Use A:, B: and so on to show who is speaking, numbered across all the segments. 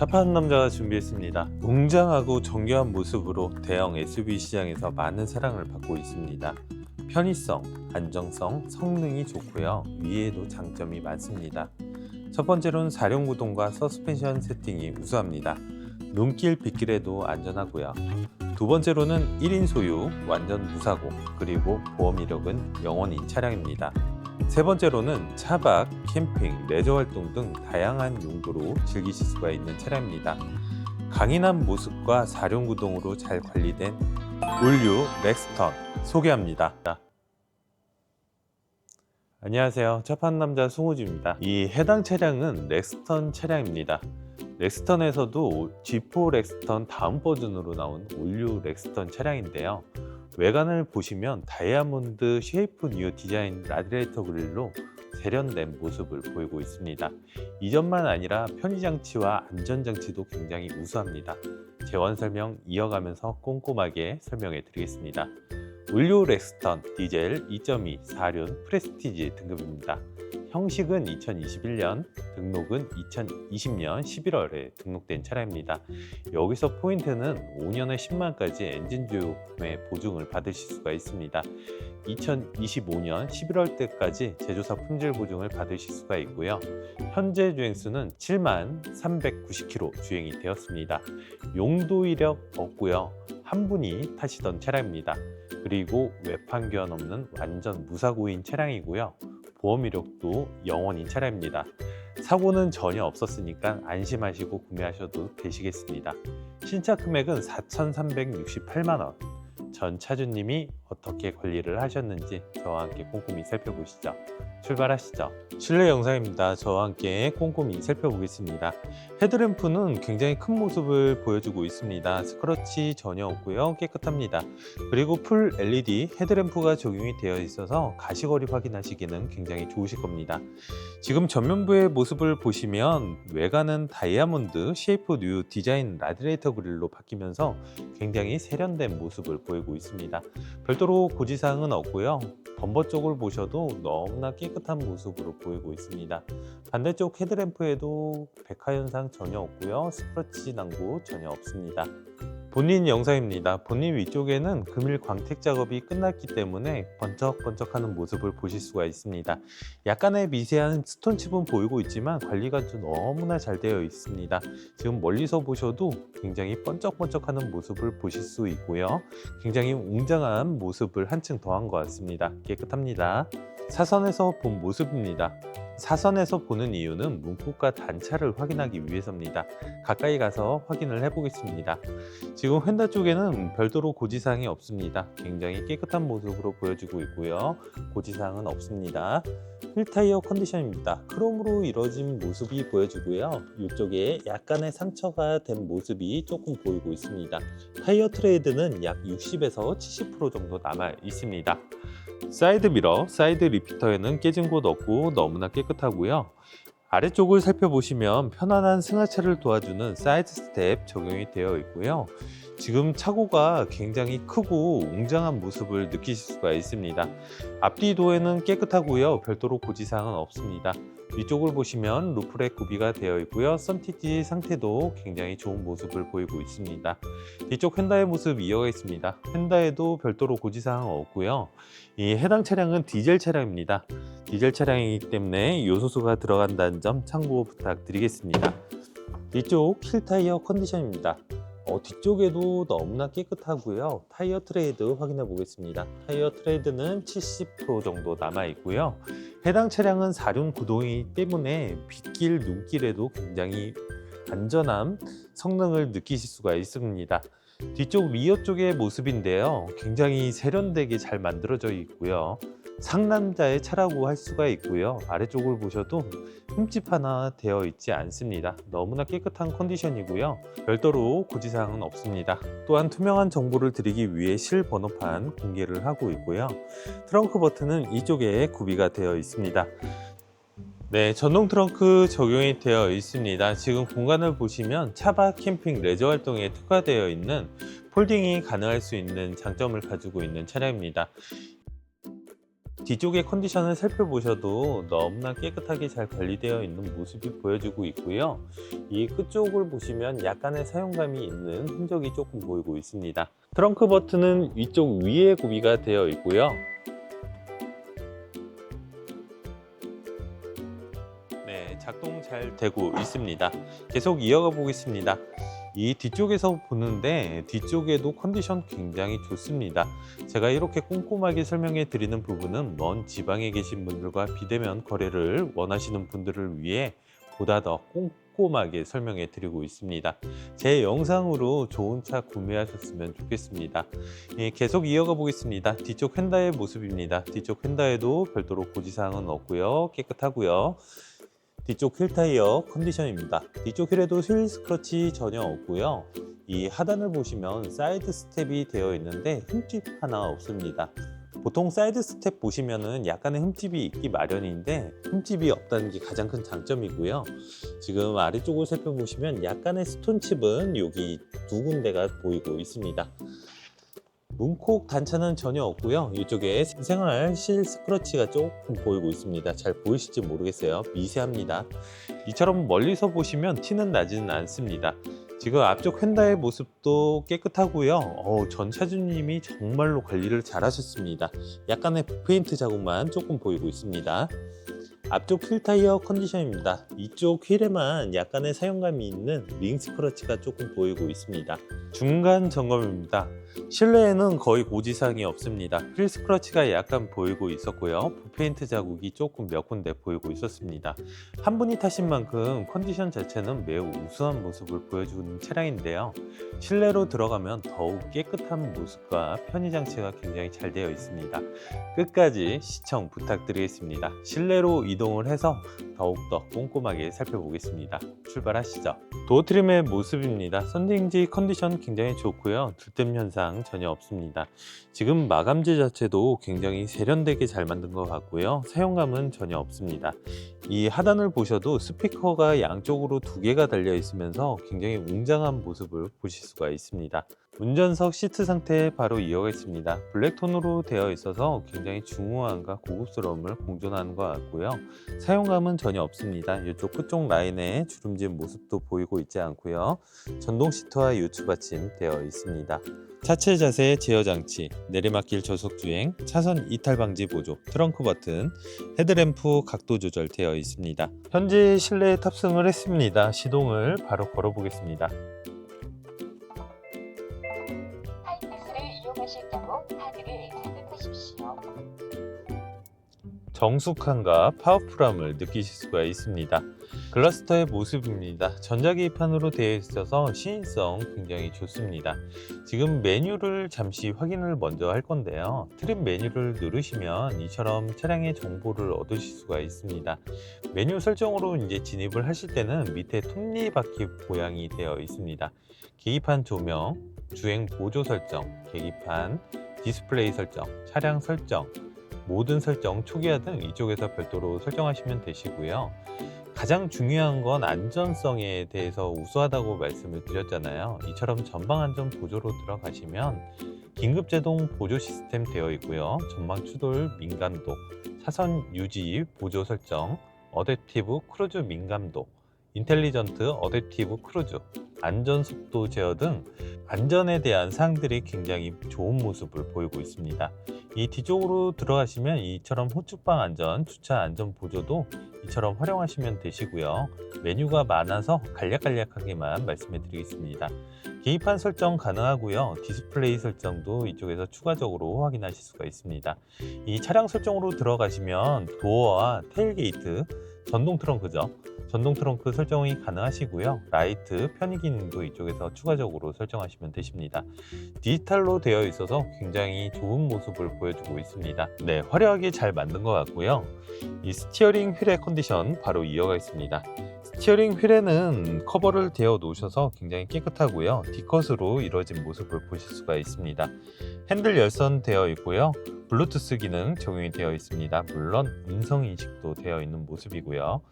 A: 차파한 남자가 준비했습니다. 웅장하고 정교한 모습으로 대형 SUV 시장에서 많은 사랑을 받고 있습니다. 편의성, 안정성, 성능이 좋고요. 위에도 장점이 많습니다. 첫 번째로는 사륜 구동과 서스펜션 세팅이 우수합니다. 눈길 빗길에도 안전하고요. 두 번째로는 1인 소유, 완전 무사고, 그리고 보험 이력은 영원인 차량입니다. 세 번째로는 차박, 캠핑, 레저 활동 등 다양한 용도로 즐기실 수가 있는 차량입니다. 강인한 모습과 사륜구동으로 잘 관리된 올류 렉스턴 소개합니다. 안녕하세요. 차판 남자 송우주입니다. 이 해당 차량은 렉스턴 차량입니다. 렉스턴에서도 G4 렉스턴 다음 버전으로 나온 올류 렉스턴 차량인데요. 외관을 보시면 다이아몬드 쉐이프 뉴 디자인 라디레이터 그릴로 세련된 모습을 보이고 있습니다. 이전만 아니라 편의장치와 안전장치도 굉장히 우수합니다. 재원 설명 이어가면서 꼼꼼하게 설명해 드리겠습니다. 올류 렉스턴 디젤 2.2 4륜 프레스티지 등급입니다. 형식은 2021년, 등록은 2020년 11월에 등록된 차량입니다. 여기서 포인트는 5년에 10만까지 엔진 주요금의 보증을 받으실 수가 있습니다. 2025년 11월 때까지 제조사 품질 보증을 받으실 수가 있고요. 현재 주행수는 7만 390km 주행이 되었습니다. 용도 이력 없고요. 한 분이 타시던 차량입니다. 그리고 외판 교환 없는 완전 무사고인 차량이고요. 보험 이력도 영원인 차량입니다. 사고는 전혀 없었으니까 안심하시고 구매하셔도 되시겠습니다. 신차 금액은 4,368만 원. 전 차주님이 어떻게 관리를 하셨는지 저와 함께 꼼꼼히 살펴보시죠. 출발하시죠. 실내 영상입니다. 저와 함께 꼼꼼히 살펴보겠습니다. 헤드램프는 굉장히 큰 모습을 보여주고 있습니다. 스크러치 전혀 없고요. 깨끗합니다. 그리고 풀 LED 헤드램프가 적용이 되어 있어서 가시거리 확인하시기는 굉장히 좋으실 겁니다. 지금 전면부의 모습을 보시면 외관은 다이아몬드 쉐이프 뉴 디자인 라디레이터 그릴로 바뀌면서 굉장히 세련된 모습을 보이고 있습니다. 별도로 고지사항은 없고요. 범버 쪽을 보셔도 너무나 깨끗 한 모습으로 보이고 있습니다. 반대쪽 헤드램프에도 백화 현상 전혀 없고요. 스크러치 난곳 전혀 없습니다. 본인 영상입니다. 본인 위쪽에는 금일 광택 작업이 끝났기 때문에 번쩍번쩍하는 모습을 보실 수가 있습니다. 약간의 미세한 스톤칩은 보이고 있지만 관리가 좀 너무나 잘 되어 있습니다. 지금 멀리서 보셔도 굉장히 번쩍번쩍하는 모습을 보실 수 있고요. 굉장히 웅장한 모습을 한층 더한 것 같습니다. 깨끗합니다. 사선에서 본 모습입니다. 사선에서 보는 이유는 문콕과 단차를 확인하기 위해서입니다. 가까이 가서 확인을 해보겠습니다. 지금 휀다 쪽에는 별도로 고지사항이 없습니다. 굉장히 깨끗한 모습으로 보여지고 있고요. 고지사항은 없습니다. 휠타이어 컨디션입니다. 크롬으로 이루어진 모습이 보여지고요. 이쪽에 약간의 상처가 된 모습이 조금 보이고 있습니다. 타이어 트레이드는 약 60에서 70% 정도 남아 있습니다. 사이드 미러, 사이드 리피터에는 깨진 곳 없고 너무나 깨끗하고요. 아래쪽을 살펴보시면 편안한 승하차를 도와주는 사이드 스텝 적용이 되어 있고요. 지금 차고가 굉장히 크고 웅장한 모습을 느끼실 수가 있습니다. 앞뒤 도에는 깨끗하고요. 별도로 고지사항은 없습니다. 위쪽을 보시면 루프렉 구비가 되어 있고요. 썬티지 상태도 굉장히 좋은 모습을 보이고 있습니다. 뒤쪽 휀다의 모습 이어가 있습니다. 휀다에도 별도로 고지사항 없고요. 이 해당 차량은 디젤 차량입니다. 디젤 차량이기 때문에 요소수가 들어간다는 점 참고 부탁드리겠습니다. 뒤쪽 힐 타이어 컨디션입니다. 어, 뒤쪽에도 너무나 깨끗하고요. 타이어 트레이드 확인해 보겠습니다. 타이어 트레이드는 70% 정도 남아 있고요. 해당 차량은 4륜 구동이기 때문에 빗길, 눈길에도 굉장히 안전함, 성능을 느끼실 수가 있습니다. 뒤쪽 리어 쪽의 모습인데요. 굉장히 세련되게 잘 만들어져 있고요. 상남자의 차라고 할 수가 있고요. 아래쪽을 보셔도 흠집 하나 되어 있지 않습니다. 너무나 깨끗한 컨디션이고요. 별도로 고지사항은 없습니다. 또한 투명한 정보를 드리기 위해 실 번호판 공개를 하고 있고요. 트렁크 버튼은 이쪽에 구비가 되어 있습니다. 네, 전동 트렁크 적용이 되어 있습니다. 지금 공간을 보시면 차박, 캠핑, 레저 활동에 특화되어 있는 폴딩이 가능할 수 있는 장점을 가지고 있는 차량입니다. 뒤쪽의 컨디션을 살펴보셔도 너무나 깨끗하게 잘 관리되어 있는 모습이 보여지고 있고요. 이 끝쪽을 보시면 약간의 사용감이 있는 흔적이 조금 보이고 있습니다. 트렁크 버튼은 위쪽 위에 구비가 되어 있고요. 잘 되고 있습니다. 계속 이어가 보겠습니다. 이 뒤쪽에서 보는데 뒤쪽에도 컨디션 굉장히 좋습니다. 제가 이렇게 꼼꼼하게 설명해 드리는 부분은 먼 지방에 계신 분들과 비대면 거래를 원하시는 분들을 위해 보다 더 꼼꼼하게 설명해 드리고 있습니다. 제 영상으로 좋은 차 구매하셨으면 좋겠습니다. 예, 계속 이어가 보겠습니다. 뒤쪽 휀다의 모습입니다. 뒤쪽 휀다에도 별도로 고지사항은 없고요. 깨끗하고요. 뒤쪽 휠 타이어 컨디션입니다. 뒤쪽 휠에도 휠 스크러치 전혀 없고요. 이 하단을 보시면 사이드 스텝이 되어 있는데 흠집 하나 없습니다. 보통 사이드 스텝 보시면은 약간의 흠집이 있기 마련인데 흠집이 없다는 게 가장 큰 장점이고요. 지금 아래쪽을 살펴보시면 약간의 스톤칩은 여기 두 군데가 보이고 있습니다. 문콕 단차는 전혀 없고요. 이쪽에 생활 실 스크러치가 조금 보이고 있습니다. 잘 보이실지 모르겠어요. 미세합니다. 이처럼 멀리서 보시면 티는 나지는 않습니다. 지금 앞쪽 휀다의 모습도 깨끗하고요. 어우, 전 차주님이 정말로 관리를 잘 하셨습니다. 약간의 페인트 자국만 조금 보이고 있습니다. 앞쪽 휠 타이어 컨디션입니다. 이쪽 휠에만 약간의 사용감이 있는 링 스크러치가 조금 보이고 있습니다. 중간 점검입니다. 실내에는 거의 고지사항이 없습니다. 휠 스크러치가 약간 보이고 있었고요. 페인트 자국이 조금 몇 군데 보이고 있었습니다. 한 분이 타신 만큼 컨디션 자체는 매우 우수한 모습을 보여주는 차량인데요. 실내로 들어가면 더욱 깨끗한 모습과 편의 장치가 굉장히 잘 되어 있습니다. 끝까지 시청 부탁드리겠습니다. 실내로 이동을 해서 더욱더 꼼꼼하게 살펴보겠습니다. 출발하시죠. 도어 트림의 모습입니다. 썬딩지 컨디션 굉장히 좋고요. 들뜸 현상 전혀 없습니다. 지금 마감재 자체도 굉장히 세련되게 잘 만든 것 같고요. 사용감은 전혀 없습니다. 이 하단을 보셔도 스피커가 양쪽으로 두 개가 달려 있으면서 굉장히 웅장한 모습을 보실 수가 있습니다. 운전석 시트 상태 바로 이어가겠습니다. 블랙톤으로 되어 있어서 굉장히 중후함과 고급스러움을 공존하는 것 같고요. 사용감은 전혀 없습니다. 이쪽 끝쪽 라인에 주름진 모습도 보이고 있지 않고요. 전동 시트와 요추 받침 되어 있습니다. 차체 자세 제어 장치, 내리막길 저속 주행, 차선 이탈 방지 보조, 트렁크 버튼, 헤드램프 각도 조절 되어 있습니다. 현재 실내에 탑승을 했습니다. 시동을 바로 걸어 보겠습니다.
B: 하이패스를 이용하실 경우 카드를 삽입하십시오.
A: 정숙함과 파워풀함을 느끼실 수가 있습니다. 글러스터의 모습입니다. 전자기판으로 되어 있어서 시인성 굉장히 좋습니다. 지금 메뉴를 잠시 확인을 먼저 할 건데요. 트림 메뉴를 누르시면 이처럼 차량의 정보를 얻으실 수가 있습니다. 메뉴 설정으로 이제 진입을 하실 때는 밑에 톱니바퀴 모양이 되어 있습니다. 계기판 조명, 주행 보조 설정, 계기판, 디스플레이 설정, 차량 설정, 모든 설정, 초기화 등 이쪽에서 별도로 설정하시면 되시고요. 가장 중요한 건 안전성에 대해서 우수하다고 말씀을 드렸잖아요. 이처럼 전방 안전 보조로 들어가시면 긴급 제동 보조 시스템 되어 있고요. 전방 추돌 민감도, 차선 유지 보조 설정, 어댑티브 크루즈 민감도, 인텔리전트 어댑티브 크루즈, 안전 속도 제어 등 안전에 대한 사항들이 굉장히 좋은 모습을 보이고 있습니다. 이 뒤쪽으로 들어가시면 이처럼 호축방 안전, 주차 안전 보조도 이처럼 활용하시면 되시고요. 메뉴가 많아서 간략간략하게만 말씀해 드리겠습니다. 계기판 설정 가능하고요. 디스플레이 설정도 이쪽에서 추가적으로 확인하실 수가 있습니다. 이 차량 설정으로 들어가시면 도어와 테일게이트, 전동 트렁크죠. 전동 트렁크 설정이 가능하시고요. 라이트, 편의 기능도 이쪽에서 추가적으로 설정하시면 되십니다. 디지털로 되어 있어서 굉장히 좋은 모습을 보여주고 있습니다. 네, 화려하게 잘 만든 것 같고요. 이 스티어링 휠의 컨디션 바로 이어가겠습니다. 스티어링 휠에는 커버를 대어 놓으셔서 굉장히 깨끗하고요. D컷으로 이루어진 모습을 보실 수가 있습니다. 핸들 열선 되어 있고요. 블루투스 기능 적용이 되어 있습니다. 물론 음성 인식도 되어 있는 모습이고요.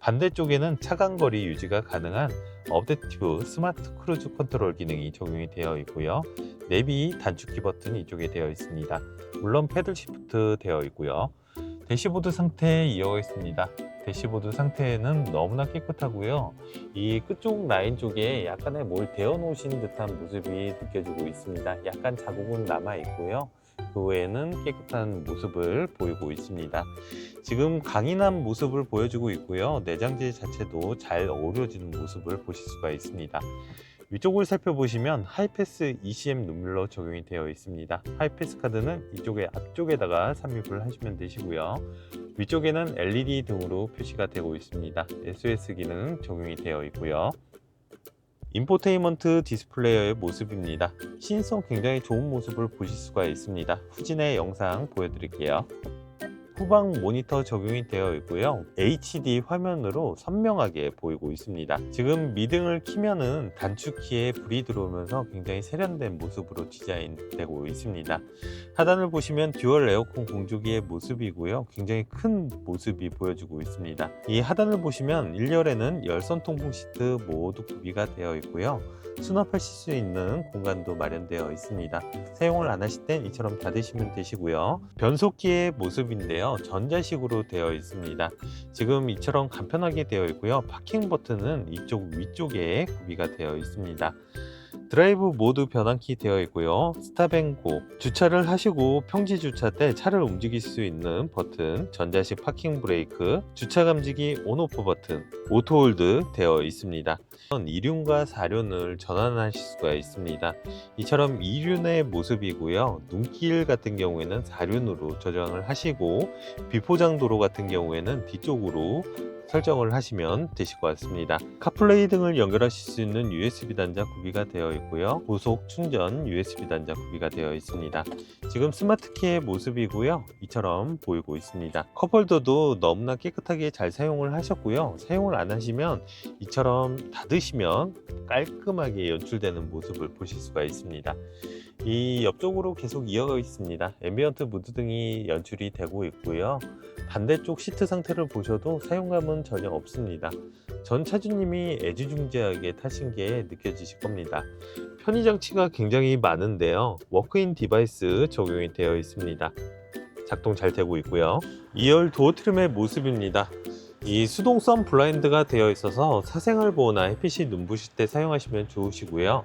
A: 반대쪽에는 차간 거리 유지가 가능한 어댑티브 스마트 크루즈 컨트롤 기능이 적용이 되어 있고요. 내비 단축키 버튼이 이쪽에 되어 있습니다. 물론 패들 시프트 되어 있고요. 대시보드 상태 이어가겠습니다. 대시보드 상태는 너무나 깨끗하고요. 이 끝쪽 라인 쪽에 약간의 뭘 데워 놓으신 듯한 모습이 느껴지고 있습니다. 약간 자국은 남아 있고요. 그 외에는 깨끗한 모습을 보이고 있습니다. 지금 강인한 모습을 보여주고 있고요. 내장재 자체도 잘 어우러지는 모습을 보실 수가 있습니다. 위쪽을 살펴보시면 하이패스 ECM 눈물로 적용이 되어 있습니다. 하이패스 카드는 이쪽에 앞쪽에다가 삽입을 하시면 되시고요. 위쪽에는 LED 등으로 표시가 되고 있습니다. SOS 기능 적용이 되어 있고요. 인포테인먼트 디스플레이어의 모습입니다. 신성 굉장히 좋은 모습을 보실 수가 있습니다. 후진의 영상 보여드릴게요. 후방 모니터 적용이 되어 있고요. HD 화면으로 선명하게 보이고 있습니다. 지금 미등을 키면은 단축키에 불이 들어오면서 굉장히 세련된 모습으로 디자인되고 있습니다. 하단을 보시면 듀얼 에어컨 공조기의 모습이고요. 굉장히 큰 모습이 보여지고 있습니다. 이 하단을 보시면 1열에는 열선 통풍 시트 모두 구비가 되어 있고요. 수납하실 수 있는 공간도 마련되어 있습니다. 사용을 안 하실 땐 이처럼 닫으시면 되시고요. 변속기의 모습인데요. 전자식으로 되어 있습니다. 지금 이처럼 간편하게 되어 있고요. 파킹 버튼은 이쪽 위쪽에 구비가 되어 있습니다. 드라이브 모드 변환키 되어 있고요. 스탑앤고 주차를 하시고 평지 주차 때 차를 움직일 수 있는 버튼, 전자식 파킹 브레이크, 주차 감지기 온오프 버튼, 오토홀드 되어 있습니다. 2륜과 4륜을 전환하실 수가 있습니다. 이처럼 2륜의 모습이고요. 눈길 같은 경우에는 4륜으로 조정을 하시고 비포장 도로 같은 경우에는 뒤쪽으로 설정을 하시면 되실 것 같습니다. 카플레이 등을 연결하실 수 있는 USB 단자 구비가 되어 있고요. 고속 충전 USB 단자 구비가 되어 있습니다. 지금 스마트키의 모습이고요. 이처럼 보이고 있습니다. 컵홀더도 너무나 깨끗하게 잘 사용을 하셨고요. 사용을 안 하시면 이처럼 닫으시면 깔끔하게 연출되는 모습을 보실 수가 있습니다. 이 옆쪽으로 계속 이어가 있습니다. 앰비언트 무드 등이 연출이 되고 있고요. 반대쪽 시트 상태를 보셔도 사용감은 전혀 없습니다. 전 차주님이 애지중지하게 타신 게 느껴지실 겁니다. 편의 장치가 굉장히 많은데요. 워크인 디바이스 적용이 되어 있습니다. 작동 잘 되고 있고요. 2열 도어 트림의 모습입니다. 이 수동 선 블라인드가 되어 있어서 사생활 보호나 햇빛이 눈부실 때 사용하시면 좋으시고요.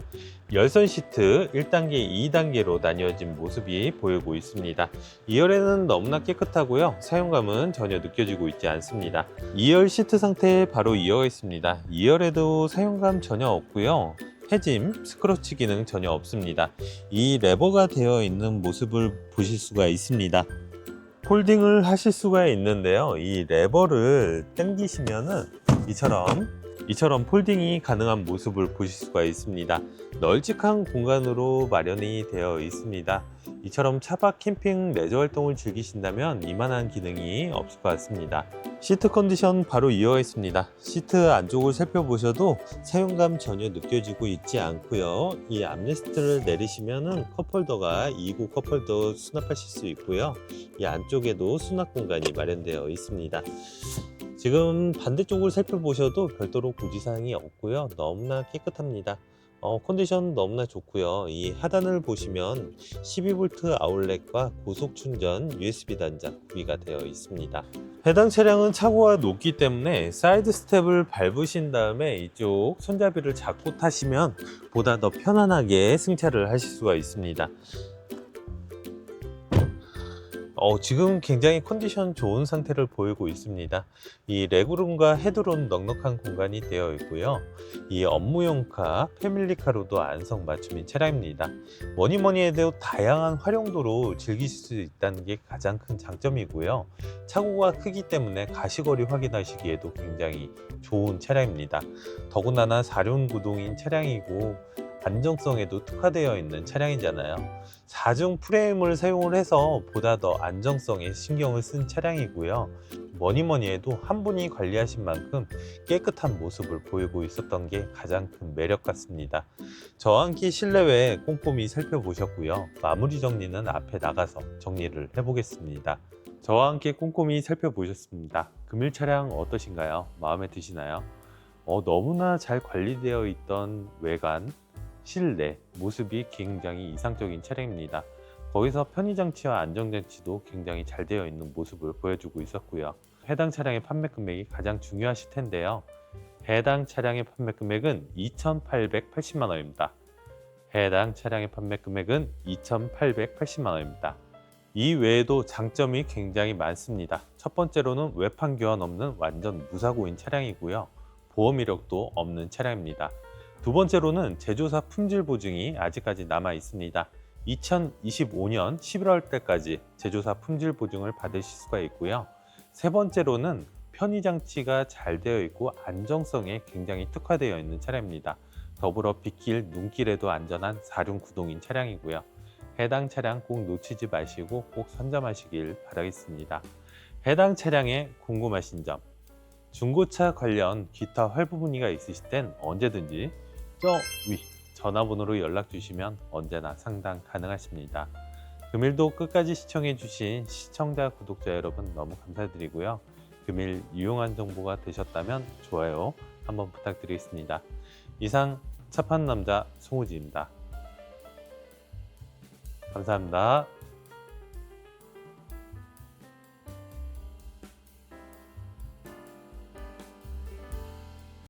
A: 열선 시트 1단계, 2단계로 나뉘어진 모습이 보이고 있습니다. 2열에는 너무나 깨끗하고요. 사용감은 전혀 느껴지고 있지 않습니다. 2열 시트 상태 바로 이어가 있습니다. 2열에도 사용감 전혀 없고요. 해짐, 스크러치 기능 전혀 없습니다. 이 레버가 되어 있는 모습을 보실 수가 있습니다. 폴딩을 하실 수가 있는데요. 이 레버를 당기시면은 이처럼 이처럼 폴딩이 가능한 모습을 보실 수가 있습니다. 널찍한 공간으로 마련이 되어 있습니다. 이처럼 차박 캠핑 레저 활동을 즐기신다면 이만한 기능이 없을 것 같습니다. 시트 컨디션 바로 이어가 있습니다. 시트 안쪽을 살펴보셔도 사용감 전혀 느껴지고 있지 않고요. 이 암레스트를 내리시면은 컵홀더가 2구 컵홀더 수납하실 수 있고요. 이 안쪽에도 수납 공간이 마련되어 있습니다. 지금 반대쪽을 살펴보셔도 별도로 고지사항이 없고요. 너무나 깨끗합니다. 어, 컨디션 너무나 좋고요. 이 하단을 보시면 12V 아울렛과 고속 충전 USB 단자 구비가 되어 있습니다. 해당 차량은 차고가 높기 때문에 사이드 스텝을 밟으신 다음에 이쪽 손잡이를 잡고 타시면 보다 더 편안하게 승차를 하실 수가 있습니다. 어, 지금 굉장히 컨디션 좋은 상태를 보이고 있습니다. 이 레그룸과 헤드룸 넉넉한 공간이 되어 있고요. 이 업무용카, 패밀리카로도 안성 맞춤인 차량입니다. 뭐니 뭐니 해도 다양한 활용도로 즐기실 수 있다는 게 가장 큰 장점이고요. 차고가 크기 때문에 가시거리 확인하시기에도 굉장히 좋은 차량입니다. 더군다나 4륜 구동인 차량이고 안정성에도 특화되어 있는 차량이잖아요. 4중 프레임을 사용을 해서 보다 더 안정성에 신경을 쓴 차량이고요. 뭐니 뭐니 해도 한 분이 관리하신 만큼 깨끗한 모습을 보이고 있었던 게 가장 큰 매력 같습니다. 저항키 실내외 꼼꼼히 살펴보셨고요. 마무리 정리는 앞에 나가서 정리를 해보겠습니다. 저와 함께 꼼꼼히 살펴보셨습니다. 금일 차량 어떠신가요? 마음에 드시나요? 어, 너무나 잘 관리되어 있던 외관, 실내 모습이 굉장히 이상적인 차량입니다. 거기서 편의장치와 안정장치도 굉장히 잘 되어 있는 모습을 보여주고 있었고요. 해당 차량의 판매 금액이 가장 중요하실 텐데요. 해당 차량의 판매 금액은 2,880만 원입니다. 해당 차량의 판매 금액은 2,880만 원입니다. 이 외에도 장점이 굉장히 많습니다. 첫 번째로는 외판 교환 없는 완전 무사고인 차량이고요. 보험 이력도 없는 차량입니다. 두 번째로는 제조사 품질 보증이 아직까지 남아 있습니다. 2025년 11월 때까지 제조사 품질 보증을 받으실 수가 있고요. 세 번째로는 편의 장치가 잘 되어 있고 안정성에 굉장히 특화되어 있는 차량입니다. 더불어 빗길, 눈길에도 안전한 4륜 구동인 차량이고요. 해당 차량 꼭 놓치지 마시고 꼭 선점하시길 바라겠습니다. 해당 차량에 궁금하신 점, 중고차 관련 기타 할부 문의가 있으실 땐 언제든지 저 위 전화번호로 연락 주시면 언제나 상담 가능하십니다. 금일도 끝까지 시청해 주신 시청자 구독자 여러분 너무 감사드리고요. 금일 유용한 정보가 되셨다면 좋아요 한번 부탁드리겠습니다. 이상 차 파는 남자 송우지입니다. 감사합니다.